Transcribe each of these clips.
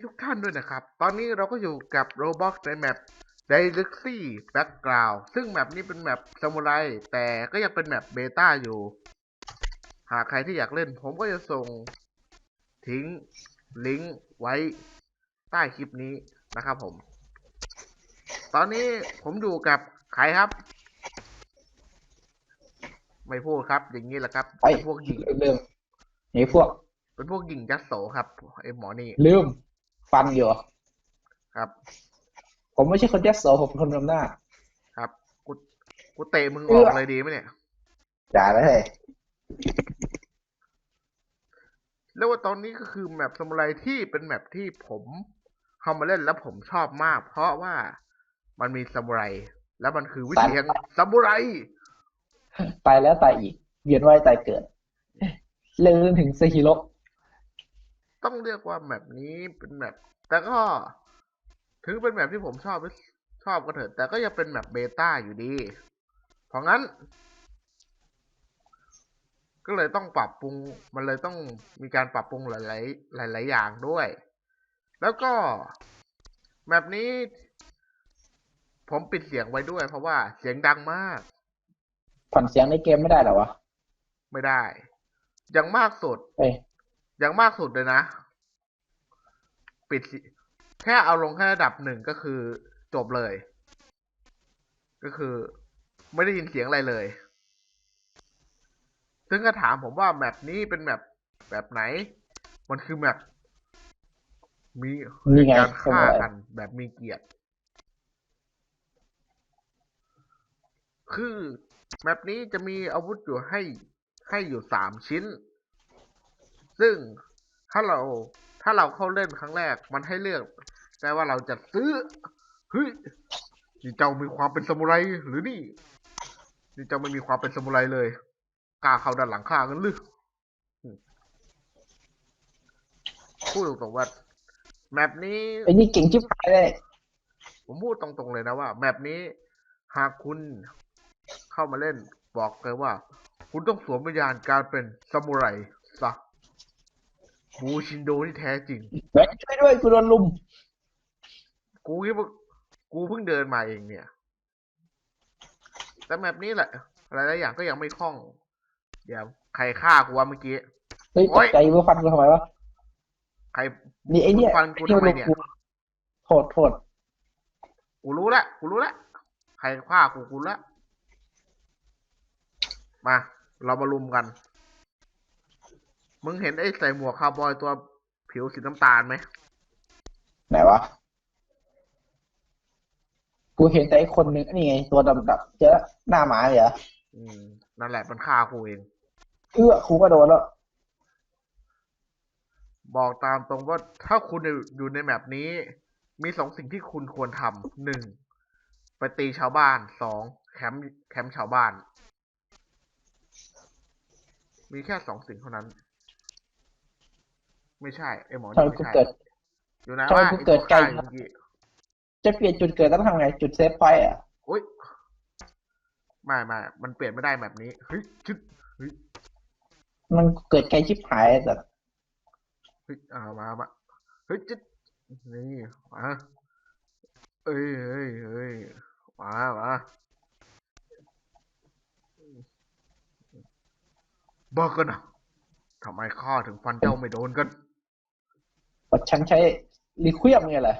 บสวัสดีทุกท่านด้วยนะครับ ตอนนี้เราก็อยู่กับ Roblox ในแมป Galaxy Background ซึ่งแมปนี้เป็นแมปซามูไรแต่ก็ยังเป็นแมปเบต้าอยู่ หากใครที่อยากเล่น ผมก็จะส่งทิ้งลิงก์ไว้ใต้คลิปนี้นะครับผม ตอนนี้ผมอยู่กับใครครับ ไม่พูดครับ อย่างนี้แหละครับไอ้เป็นพวกหญิงลืมนี่พวก เป็นพวกหญิงยัดโสครับไอหมอนี่ลืม ฟันอยู่ครับ ผมไม่ใช่คนยัดโสผมเป็นคนนำหน้าครับกูกูเตะมึงออกเลยดีไหมเนี่ยจ่าเลยแล้วว่าตอนนี้ก็คือแมปซามูไรที่เป็นแมปที่ผมเข้ามาเล่นแล้วผมชอบมาก เพราะว่ามันมีซามูไร แล้วมันคือวิธีแห่งซามูไรตายแล้วตายอีก เวียนว่ายตายเกิดเล่นถึงเซฮิโร่ ต้องเรียกว่าแมปนี้เป็นแมปแต่ก็ถึงเป็นแมปที่ผมชอบชอบก็เถอะแต่ก็ยังเป็นแมปเบต้าอยู่ดี เพราะงั้น ก็เลยต้องปรับปรุงมันเลยต้องมีการปรับปรุงหลาย ๆ หลาย ๆ อย่างด้วย แล้วก็แมปนี้ ผมปิดเสียงไว้ด้วย เพราะว่าเสียงดังมากผ่อนเสียงในเกมไม่ได้เหรอวะ ไม่ได้ อย่างมากสุดเอย่างมากสุดเลยนะ ปิด แค่เอาลงแค่ระดับหนึ่งก็คือจบเลย ก็คือ ไม่ได้ยินเสียงอะไรเลย ซึ่งก็ถามผมว่าแมปนี้เป็นแมปแบบไหน มันคือแมปมีการฆ่ากันแบบมีเกียรติ คือแมปนี้จะมีอาวุธอยู่ให้ให้อยู่สามชิ้น ซึ่งถ้าเราถ้าเราเข้าเล่นครั้งแรกมันให้เลือกได้ว่าเราจะซื้อเฮ้ยนี่เจ้ามีความเป็นซามูไรหรือนี่นี่เจ้าไม่มีความเป็นซามูไรเลยกล้าเข้าด้านหลังข้ากันหรืออืมพูดตรงๆว่าแมปนี้ไอ้นี่เก่งชิบหายเลยผมพูดตรงๆเลยนะว่าแมปนี้ หากคุณเข้ามาเล่นบอกเลยว่า คุณต้องสวมวิญญาณการเป็นซามูไรซะ บูชินโดที่แท้จริง แบงค์ช่วยด้วยกูโดนลุม กูคิดว่ากูเพิ่งเดินมาเองเนี่ย แต่แมปนี้แหละ หลายๆอย่างก็ยังไม่คล่อง เดี๋ยวใครฆ่ากูวะเมื่อกี้ เฮ้ยโอ๊ตกย ใจว่าฟันกูทำไมวะ ใคร นี่ไอ้เนี่ยฟันกูทำไมเนี่ย โทษโทษกูรู้ละ กูรู้ละ ใครฆ่ากูกูรู้ละ มา เรามาลุมกัน มึงเห็นไอ้ใส่หมวกคาวบอยตัวผิวสีน้ำตาลไหมไหนวะ กูเห็นแต่ไอ้คนนึงนี่ไง ตัวดำๆเจอหน้าหมาเหรออืมนั่นแหละมันฆ่ากูเอง เอื้อกูก็โดนแล้ว บอกตามตรงว่าถ้าคุณอยู่ในแมปนี้ มีสองสิ่งที่คุณควรทำหนึ่งไปตีชาวบ้านสองแคมป์แคมป์ชาวบ้าน มีแค่สองสิ่งเท่านั้น ไม่ใช่ไอหมอทำนี่ไมไม่กูใช่เกิดอยู่นะทำไมว่ากูไอเกิตัดวไกลฆ่าอยู่เมื่อกี้จะเปลี่ยนจุดเกิดต้องทำไง จุดเซฟพอยต์อะอุ้ยไม่ไม่มันเปลี่ยนไม่ได้แบบนี้เฮ้ยชึดเฮ้ยมันเกิดไกลชิบหายแต่เฮ้ยอ่ามามาเฮ้ยจึ๊ดนี่มาเอ้ยเอ้ยเอ้ยมามาบ้ากันนะทำไมข้าถึงฟันเจ้าไม่โดนกัน ฉันใช้รีควียมไงแหละ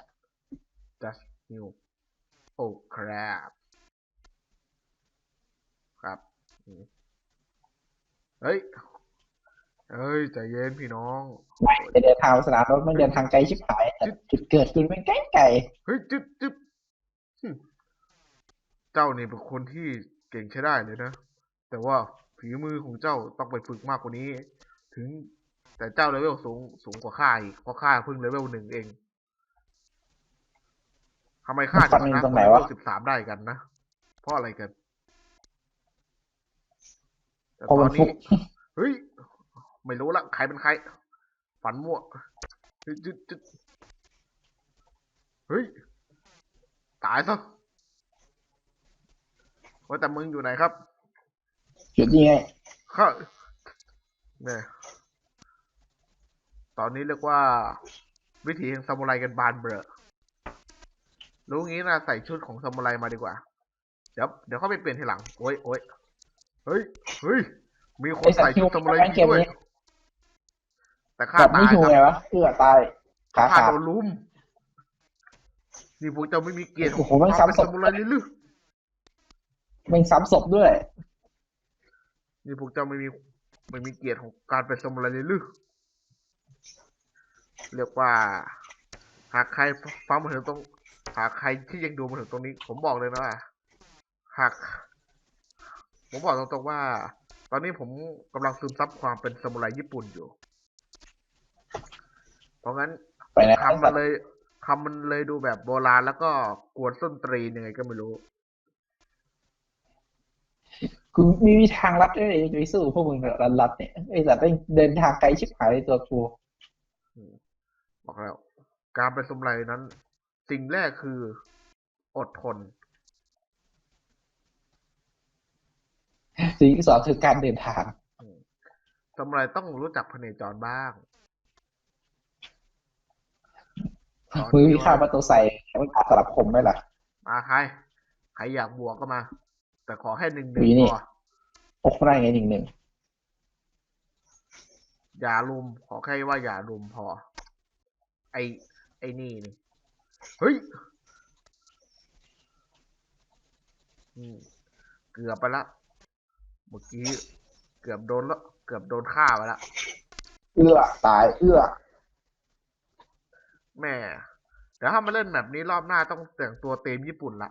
just new โอ้ครับ ครับอืมเฮ้ย เฮ้ยใจเย็นพี่น้องจะเดินทางไปสนามรถไม่เดินทางไกลชิบหายแต่จุดเกิดคุณเป็นไกลไกลเฮ้ยจึ๊บจึ๊บหึเจ้านี่เป็นคนที่เก่งใช้ได้เลยนะ แต่ว่าฝีมือของเจ้าต้องไปฝึกมากกว่านี้ ถึง แต่เจ้าเลเวลสูงสูงกว่าข้าอีกเพราะข้าเพิ่งเลเวลหนึ่งเองทำไมข้าถึงชนะคนเลเวลสิบสามได้กันนะ เพราะอะไรกันแต่เพราะตมัอนนฟุนี้กเฮ้ยไม่รู้ละใครเป็นใคร ฝันมั่วเฮ้ยจึ๊ดจึ๊ดเฮ้ยตายซะว่าแต่มึงอยู่ไหนครับจุดนี้ไงข้าเนี่ย ตอนนี้เรียกว่า วิถีแห่งซามูไรกันบานเบอรู้งี้นะใส่ชุดของซามูไรมาดีกว่า เดี๋ยวเดี๋ยวเข้าไปเปลี่ยนทีหลัง โอ้ยโอ้ยเฮ้ยเฮ้ยมีคนไอ้สัตใส่ว์คิชุวดซามูไรแม่งจเกริมงด้วยนี้แต่ข้าแบบตานี้ยคิวคไงรับวะเพื่อตายขาข้าขาดโดนลุมนี่พวกเจ้าไม่มีเกียรติขโอ้องโหแม่งความเป็นซ้ำศพซามูไรเลยหรือแม่งซ้ำศพด้วย นี่พวกเจ้าไม่มีไม่มีเกียรติของการเป็นซามูไรเลยหรือ เรียกว่า หากใครฟังมาถึงตรง หากใครที่ยังดูมาถึงตรงนี้ ผมบอกเลยนะว่าหากผมบอกตรงๆว่า ตอนนี้ผมกำลังซึมซับความเป็นซามูไรญี่ปุ่นอยู่ เพราะงั้นไปนะคำมันเลยคำมันเลยดูแบบโบราณแล้วก็กวนส้นตรีนยังไงก็ไม่รู้กูมีวิธีทางลัดด้วยจะไปสู้พวกมึงแบบลัดๆเนี่ยไอ้สัตว์แม่งเดินทางไกลชิบหายในตัวกู บอกแล้ว การเป็นสมุไรนั้น สิ่งแรกคืออดทน สิ่งที่สองคือการเดินทางสมุไรต้องรู้จักพเนจรบ้างตอนมือนี้วิชาประตูใส่ไม่ขาดสลับคมไหมล่ะ มาใคร ใครอยากบวกก็มา แต่ขอแค่หนึ่งหนึ่งอยู่นี่พอโอ้ได้ไงหนึ่งหนึ่งอย่าลุม ขอแค่ว่าอย่าลุมพอ ไอไอนี่นี่เฮ้ยอืมเกือบไปละเมื่อกี้เกือบโดนแล้วเกือบโดนฆ่าไปละเอื้อตายเอื้อแม่เดี๋ยวถ้ามาเล่นแบบนี้รอบหน้าต้องแต่งตัวเต็มญี่ปุ่นละ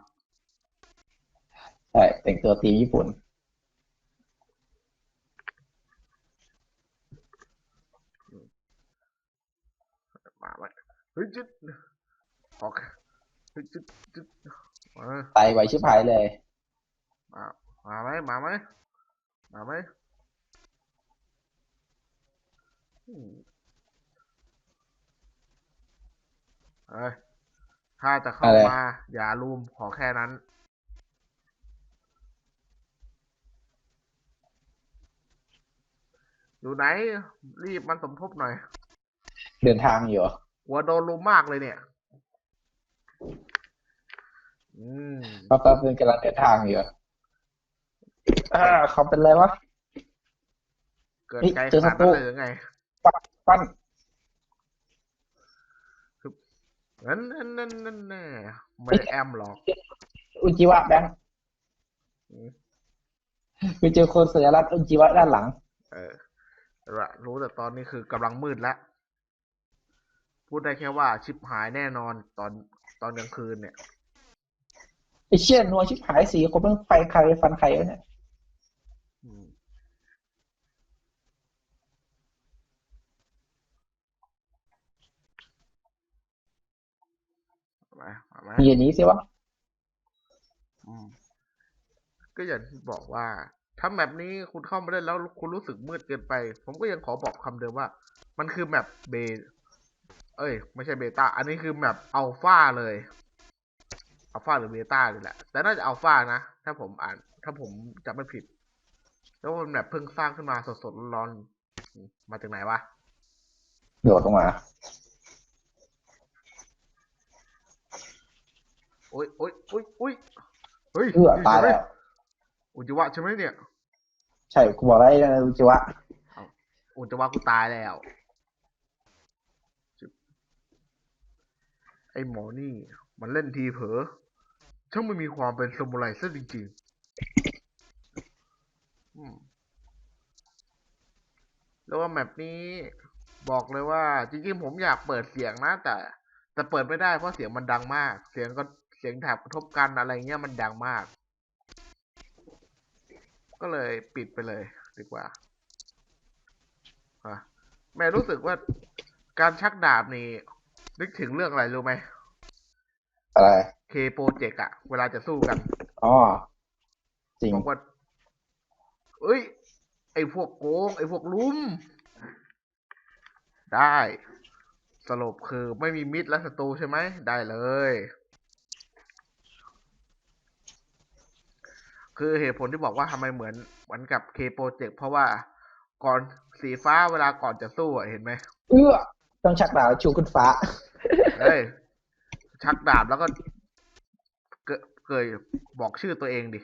ใช่แต่งตัวตีมญี่ปุ่น มาไว้ เฮ้ยจุดออกเฮ้ยจุดจุดมาตายไวชิบหายเลย มามาไหมมาไหมมาไหมอืมเอ้ยถ้าจะเข้าอะไรมา อย่าลุมขอแค่นั้นอยู่ไหน รีบมันสมทบหน่อย เดินทางอยู่ หัวโดนลุมมากเลยเนี่ย อืมเพราะแป๊บนึงกำลังเดินทางอยู่อ่าเขาเป็นไรวะ เกิดเฮ้ยไกลเจขอศันาดตรูนั้นเลยหรือไงปั้นนั่นนั่นนั่นนั่นแน่ไม่ได้แอมหรอก อุจิวะแบงค์อืมไปเจอคนสัญลักษณ์อุจิวะด้านหลัง เออละรู้แต่ตอนนี้คือกำลังมืดแล้ว พูดได้แค่ว่าชิบหายแน่นอนตอนตอนกลางคืนเนี่ยไอเชี่ยนัวชิบหายสีคนมันไฟใครฟันใครวะเนี่ยอืมมามามามีอย่างนี้สิวะอืมก็อย่างที่บอกว่าถ้าแมปนี้คุณเข้ามาเล่นแล้วคุณรู้สึกมืดเกินไป ผมก็ยังขอบอกคำเดิมว่า มันคือแมปเบ เอ้ย ไม่ใช่เบต้า อันนี้คือแมปอัลฟาเลยอัลฟาหรือเบต้านี่แหละ แต่น่าจะอัลฟานะ ถ้าผมอ่าน ถ้าผมจำไม่ผิด แล้วมันแบบเพิ่งสร้างขึ้นมาสดๆร้อนๆอืมมาจากไหนวะโดดลงมา โอ๊ยโอ๊ยโอ๊ยโอ๊ยเฮ้ยเอื้อนี่ตายใช่ไหมแล้วอุจจาวะใช่ไหมเนี่ย ใช่กูบอกแล้วไอ้อุจิวะอุจจาวะกูตายแล้วจึ๊บ ไอหมอนี่ มันเล่นทีเผลอช่างไม่มีความเป็นสมุไรซะจริงๆแล้วว่าแมปนี้บอกเลยว่า จริงๆผมอยากเปิดเสียงนะ แต่ แต่เปิดไม่ได้เพราะเสียงมันดังมาก เสียงก็เสียงแถบกระทบกันอะไรเงี้ยมันดังมาก ก็เลยปิดไปเลยดีกว่าแม่รู้สึกว่าการชักดาบนี่ นึกถึงเรื่องอะไรรู้ไหมอะไรเคโปรเจกอะเวลาจะสู้กันอ๋อจริงบอกว่าเอ้ย ไอพวกโกง ไอพวกลุมได้สรุปคือไม่มีมิตรและศัตรูใช่ไหม ได้เลย คือเหตุผลที่บอกว่าทำไมเหมือนเหมือนกับเคโปรเจกเพราะว่าก่อนสีฟ้าเวลาก่อนจะสู้อะเห็นไหม เอื้อ ต้องชักดาบชูขึ้นฟ้า เฮ้ย ชักดาบแล้วก็ เกเกยบอกชื่อตัวเองดิ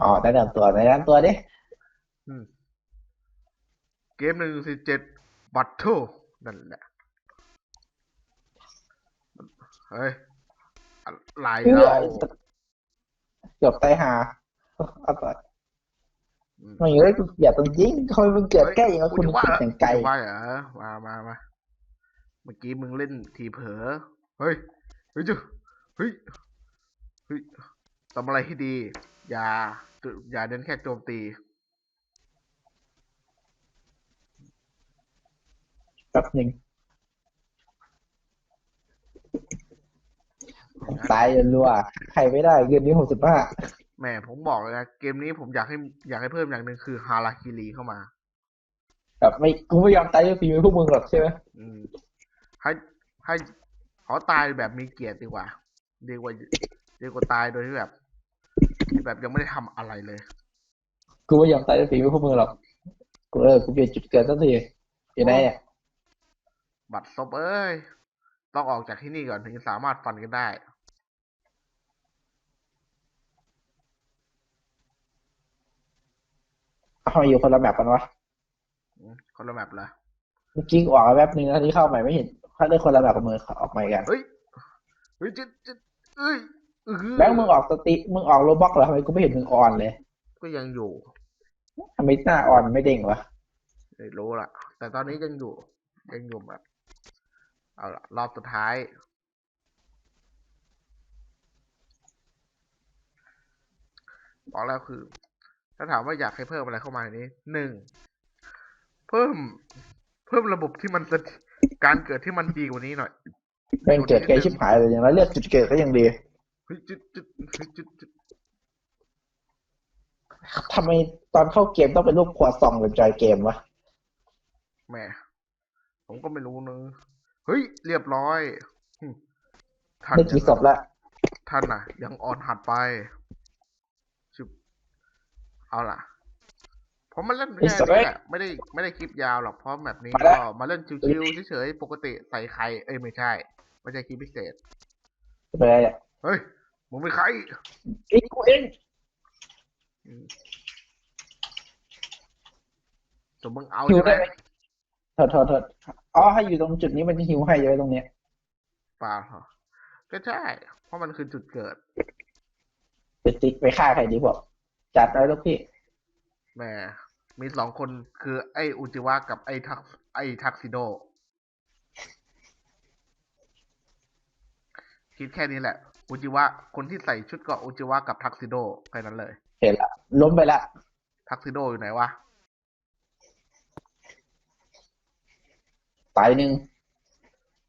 อ๋อแนะนำตัวแนะนำตัวดิ อืม เกมหนึ่งสี่เจ็ดบัตเทิลนั่นแหละ เฮ้ยอะไรเพื่อเราเกือบตายหาเอาต่ออืมมันอยู่ได้กูอย่าต้องยิงเขามันเกิดใกล้อย่างว่าคุณจะว่าคิดอย่างไกลจะว่าเหรอมามามา เมื่อกี้มึงเล่นทีเผลอเฮ้ย เฮ้ยจุเฮ้ย เฮ้ยทำอะไรให้ดี อย่า อย่าเน้นแค่โจมตี แป๊บหนึ่งตายรัวๆใครไม่ได้เงินนี้หกสิบห้าแหมผมบอกเลยนะ เกมนี้ผมอยากให้อยากให้เพิ่มอย่างหนึ่งคือฮาราคิรีเข้ามา แบบไม่กูไม่ยอมตายด้วยฝีมือพวกมึงหรอกใช่ไหมอืม ให้ให้ขอตายแบบมีเกียรติดีกว่า ดีกว่าดีกว่าตายโดยที่แบบที่แบบยังไม่ได้ทำอะไรเลย กูไม่ยอมตายด้วยฝีมือพวกมึงหรอก กูเออกูเปลี่ยนจุดเกิดสักทีอยู่ไหนอะบัตรซบเอ้ย ต้องออกจากที่นี่ก่อนถึงจะสามารถฟันกันได้ทำไมอยู่คนละแบบกันวะอืมคนละแมปละเมื่อกี้กูออกมาแป๊บนึงแล้วที่เข้าใหม่ไม่เห็นเขาได้คนละแบบกับมือออกใหม่กันเฮ้ยเฮ้ยจิตจิตเอ้ยอื้อหือแบงค์มึงออกสติมึงออกโรบ็อกเหรอทำไมกูไม่เห็นมึงออนเลย ก็ยังอยู่ทำไมหน้าออนไม่เด้งวะไม่รู้ละแต่ตอนนี้ยังอยู่ ยังอยู่แบบเอาละรอบสุดท้ายบอกแล้วคือ ถ้าถามว่าอยากให้เพิ่มอะไรเข้ามาในนี้หนึ่งเพิ่ม เพิ่มระบบที่มันจะการเกิดที่มันดีกว่านี้หน่อยแม่งเกิดไกลชิบหายเลยอย่างน้อยเลือกจุดเกิดก็ยังดีเฮ้ยจุดจุดเฮ้ยจุดจุดทำไมตอนเข้าเกมต้องเป็นรูปขวดซองหรือจอยเกมวะแหม่ผมก็ไม่รู้เนอะเฮ้ย เรียบร้อยหึท่านได้กี่ศพละท่านน่ะ ยังอ่อนหัดไปชุบเอาล่ะ ผมมาเล่นแค่นี้แหละไม่ได้ไม่ได้คลิปยาวหรอกเพราะแบบนี้ก็มาเล่นชิวๆเฉยๆปกติใส่ใคร เอ้ยไม่ใช่ ไม่ใช่คลิปพิเศษไปเลยอะเฮ้ยมึงเป็นใครเอ้ยกูเองอืมสมมึงเอาหิวใช่ไหมได้ไหมโทษโทษโทษอ๋อให้อยู่ตรงจุดนี้มันจะหิวให้อยู่ไว้ตรงเนี้ยเปล่าเหรอก็ใช่ เพราะมันคือจุดเกิดไปติ๊กไปฆ่าใครดีบอกจัดไว้ลูกพี่แหม มีสองคนคือไอ้อุจิวะกับไอ้ทักไอ้ทักซิโด คิดแค่นี้แหละ อุจิวะ คนที่ใส่ชุดเกราะอุจิวะกับทักซิโดแค่นั้นเลย เห็นละล้มไปละทักซิโดอยู่ไหนวะตายหนึ่ง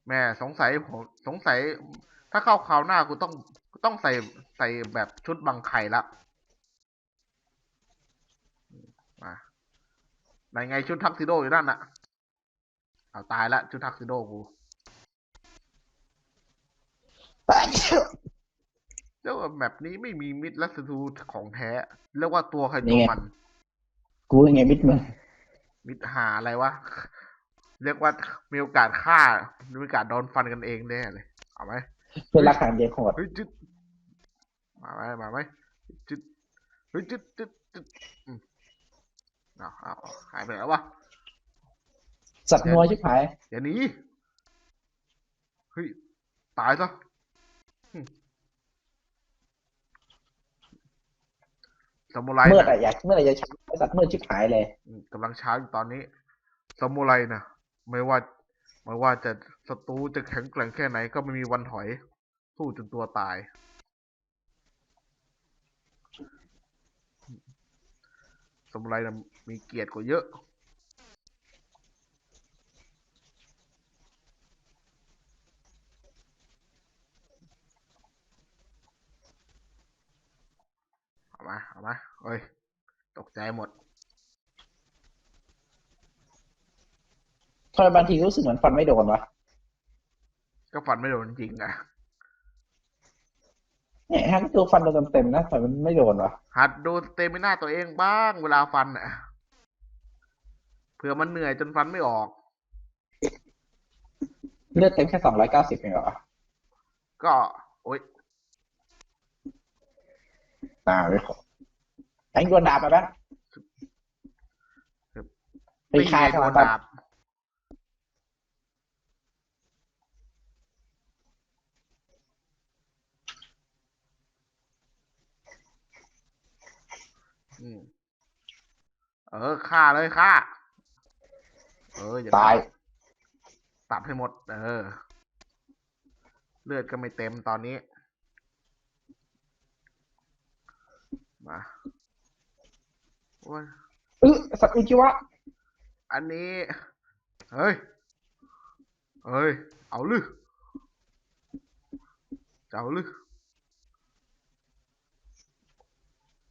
แม่สงสัยผมสงสัย ถ้าเข้าคราวหน้ากูต้องกูต้องใส่ใส่แบบชุดบังไข่ละมา ไหนไงชุดทักซิโดอยู่นั่นน่ะ เอาตายละชุดทักซิโดกูตายเรียกว่าแบบนี้ไม่มีมิตรและศัตรูของแท้ เรียกว่าตัวใครตัวมัน กูยังไงมิดมึงมิตรหาอะไรวะ เรียกว่ามีโอกาสฆ่ามีโอกาสโดนฟันกันเองแน่เลย เอาไหมเพื่อนรักทางเดียวโหดเฮ้ยจุดมาไหมมาไหมจุดเฮ้ยจุดจุดจุดอืม เอาเอาเอาหายไปแล้ววะสัตว์นัวชิบหายอย่าหนีเฮ้ยตายซะหึซามูไรเมื่อนะไหร่อยากเมื่อไหร่จะชักสัตว์เมื่อชิบหายเลยอืมกำลังช้าอยู่ตอนนี้ซามูไรนะไม่ว่าไม่ว่าจะศัตรูจะแข็งแกร่งแค่ไหนก็ไม่มีวันถอย สู้จนตัวตาย ซามูไรนะมีเกียรติกว่าเยอะ เอามา เอามาเฮ้ย ตกใจหมดทำไมบางทีรู้สึกเหมือนฟันไม่โดนวะ ก็ฟันไม่โดนจริงอะ เนี่ยฮะตัวฟันโดนเต็มๆนะแต่มันไม่โดนวะหัดดูสเตมิน่าตัวเองบ้างเวลาฟันอะเผื่อมันเหนื่อยจนฟันไม่ออก เลือดเต็มแค่สองร้อยเก้าสิบเองเหรอก็โอ๊ยอ่าไม่ขอแทงโดนดาบไปบ้างไปตีคายไงข้างโดหลันงบ้านดาบอืม เออฆ่าเลยฆ่า เอออย่าตาย ตัดให้หมด เออ เลือดก็ไม่เต็มตอนนี้ มาโอ้ยเออสัตว์อุจิวะอันนี้ เฮ้ย เฮ้ย เอาลึจะเอาลึ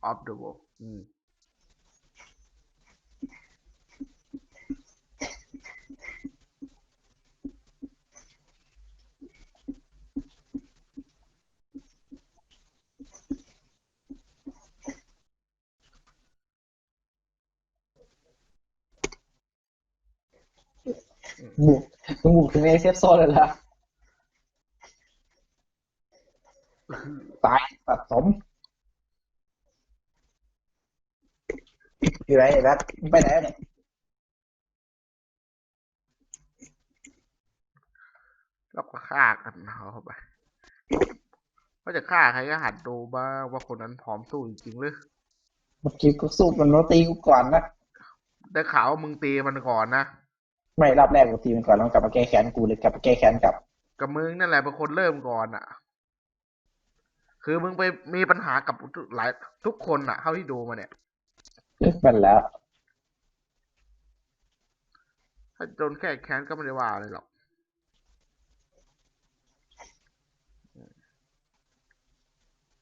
of the world อืม บุกมึง บุกถึงในเซฟโซนเลยละตายสะสมอยู่ไหนไอ้แบทมึงไปไหนเนี่ยแล้วก็ฆ่ากันเอาไปก็จะฆ่าใครก็หัดดูบ้างว่าคนนั้นพร้อมสู้จริงๆหรือเมื่อกี้กูสู้มันโนตีกูก่อนนะได้ข่าวว่ามึงตีมันก่อนนะ ไม่รอบแรกกูตีมันก่อนแล้วมันกลับมาแก้แค้นกูเลยกลับมาแก้แค้นกลับกับมึงนั่นแหละเป็นคนเริ่มก่อนอะ คือมึงไปมีปัญหากับหลายทุกคนอะเท่าที่ดูมาเนี่ยเลิกมันแล้ว ถ้าโดนแค่แค้นก็ไม่ได้ว่าอะไรหรอก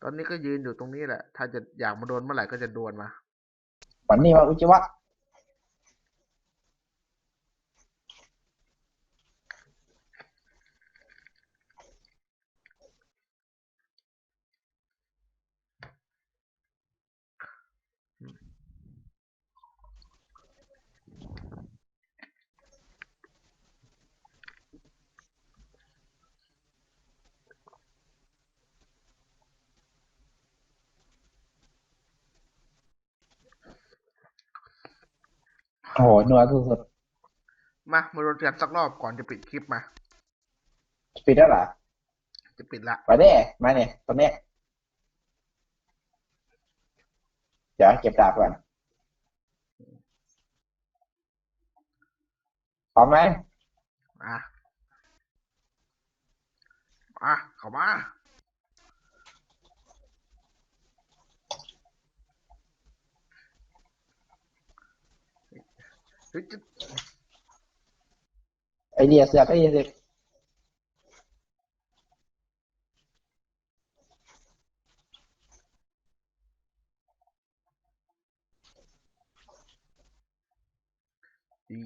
ตอนนี้ก็ยืนอยู่ตรงนี้แหละ ถ้าจะอยากมาโดนเมื่อไหร่ก็จะโดนมาวันนี้มาอุจิวะ โอ้โหนัวสุดมา มาโดนกันสักรอบก่อนจะปิดคลิปมา ๆปิดแล้วเหรอจะปิดละ มาเด้มาเนี่ยตรงเนี้ยเดี๋ยวเก็บดาบก่อนพร้อมไหมมามา เข้ามา เฮ้ยจะ ไอเดียเสือกไอเดียเสือกดี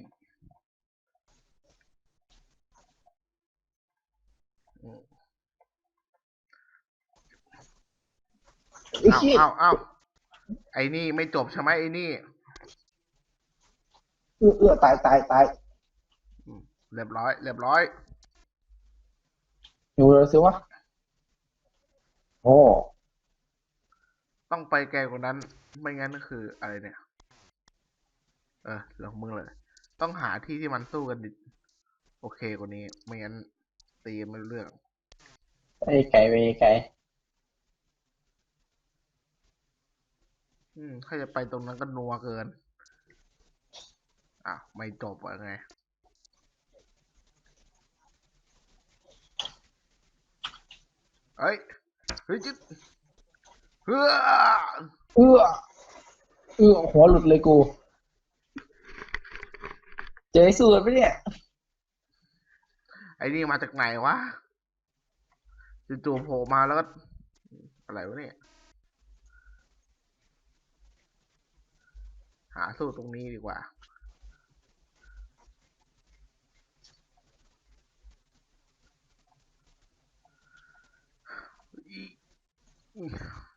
อืมไอ้เอาขี้เอ้าเอ้าไอ้นี่ไม่จบใช่ไหมไอ้นี่ เอื้อเอื้อตายตายตายอืมเรียบร้อย เรียบร้อยอยู่เลยสิวะโอ้ต้องไปไกลกว่านั้น ไม่งั้นก็คืออะไรเนี่ย เออเรื่องมึงเลย ต้องหาที่ที่มันสู้กันดิโอเคกว่านี้ ไม่งั้นตีไม่รู้เรื่องไอไก่ไปไก่อืมถ้าจะไปตรงนั้นก็นัวเกิน อะ ไม่จบอะไงเฮ้ยเฮ้ยจิ๊บเฮ้อเอื้อเอื้อหัวหลุดเลยกู เจอไอ้สูตรไปเนี่ย ไอ้นี่มาจากไหนวะจู่ๆโผล่มาแล้วก็ อะไรวะเนี่ย หาสู้ตรงนี้ดีกว่า Ooh.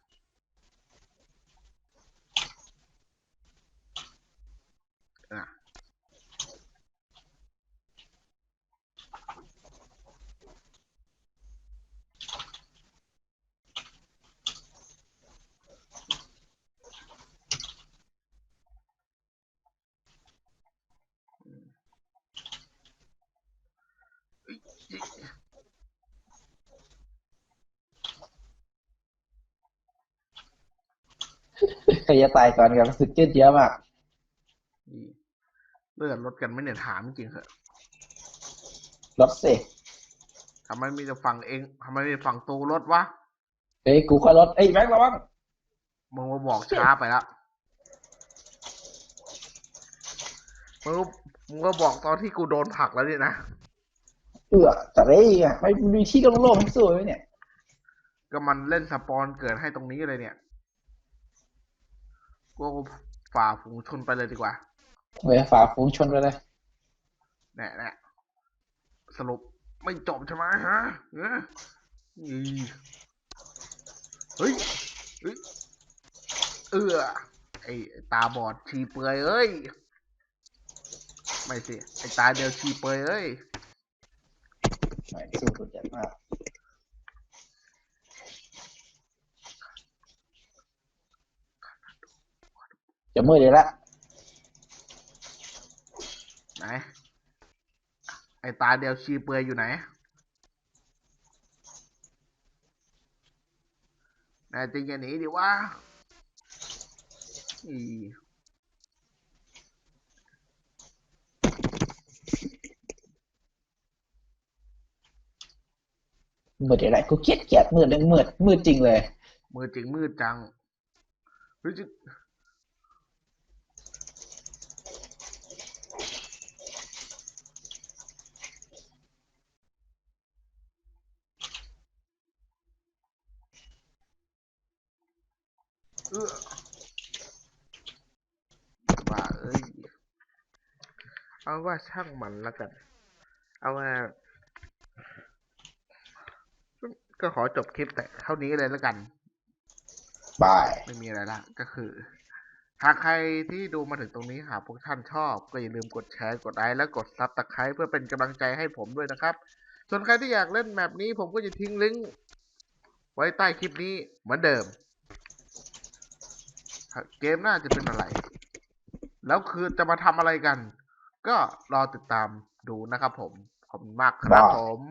รจะตายก่อนกับสึกจืดเยอะมากนี่เลือดลดกันไหม่เนี่ยถามจริงๆเหอะรถสิทำไมมีแต่ฝั่งเองทำไมมีฝั่งตูรถวะเอ้ยกูก็รถเอ้ยแม็กระวังมึงมาบอกช้าไปแล้วมึงมึงก็บอกตอนที่กูโดนผลักแล้วเนี่ยนะเออแต่ได้ยังไงไม่มีที่โล่งๆให้สู้ไหมเนี่ย ก็มันเล่นสปอนเกิดให้ตรงนี้เลยเนี่ย กูฝ่าฝูงชนไปเลยดีกว่าเว้ยฝ่าฝูงชนไปเลยแน่แน่สรุปไม่จบใช่ไหมฮะเอออีเฮ้ยเฮ้ยเออไอไอ้ตาบอดชีเปลือยเอ้ยไม่สิไอตาเดียวชีเปลือยเอ้ยไม่สู้สุดยอดมาก จะมืดเลยละไหน ไอตาเดียวชีเปลือยอยู่ไหน นายจะอย่าหนีดิวะอีมืดอะไรกูเกลียดเกลียดมืดเรื่องมืดมืดจริงเลย มือจริงมืดจังเฮ้ยจะเออว่าเอ้ย เอาว่าช่างมันแล้วกัน เอาว่าก็ขอจบคลิปแต่เท่านี้เลยแล้วกันบายไม่มีอะไรละก็คือ หากใครที่ดูมาถึงตรงนี้หากพวกท่านชอบ ก็อย่าลืมกดแชร์กดไลค์และกดซับตะไคร้เพื่อเป็นกำลังใจให้ผมด้วยนะครับ ส่วนใครที่อยากเล่นแมปนี้ ผมก็จะทิ้งลิงก์ไว้ใต้คลิปนี้เหมือนเดิม เกมน่าจะเป็นอะไร แล้วคือจะมาทำอะไรกัน ก็รอติดตามดูนะครับผม ขอบคุณมากครับผม